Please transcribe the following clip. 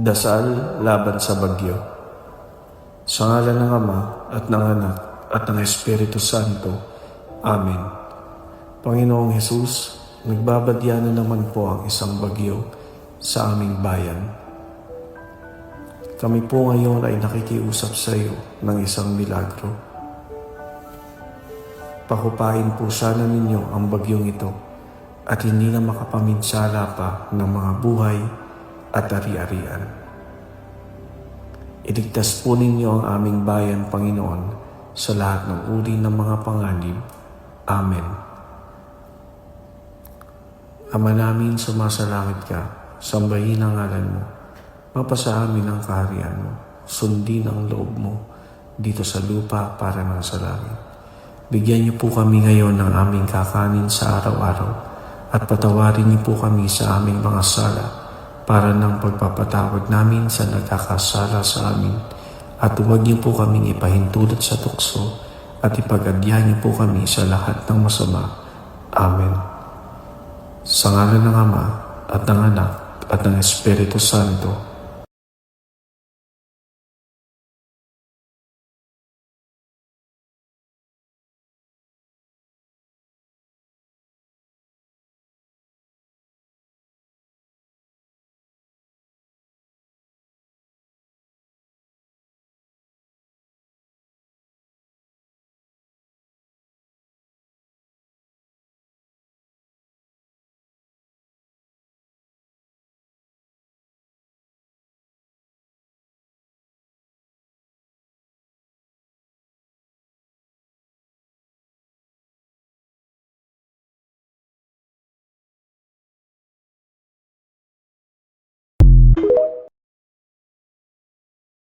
Dasal laban sa bagyo. Sa ngalan ng Ama at ng Anak at ng Espiritu Santo. Amen. Panginoong Hesus, nagbabadya na naman po ang isang bagyo sa aming bayan. Kami po ngayon ay nakikiusap sa iyo ng isang milagro. Pakupain po sana ninyo ang bagyong ito at hindi na makapaminsala pa ng mga buhay at ari-arian. Iligtas po ninyo ang aming bayan, Panginoon, sa lahat ng uri ng mga panganib. Amen. Ama namin, sumasalangit ka, sambahin ang ngalan mo, mapasa amin ang kaharian mo, sundin ang loob mo dito sa lupa para ng sa langit. Bigyan niyo po kami ngayon ng aming kakanin sa araw-araw at patawarin niyo po kami sa aming mga sala para ng pagpapatawad namin sa nagkakasala sa amin at huwag niyo po kaming ipahintulot sa tukso at ipagadya niyo po kami sa lahat ng masama. Amen. Sa ngalan ng Ama at ng Anak at ng Espiritu Santo.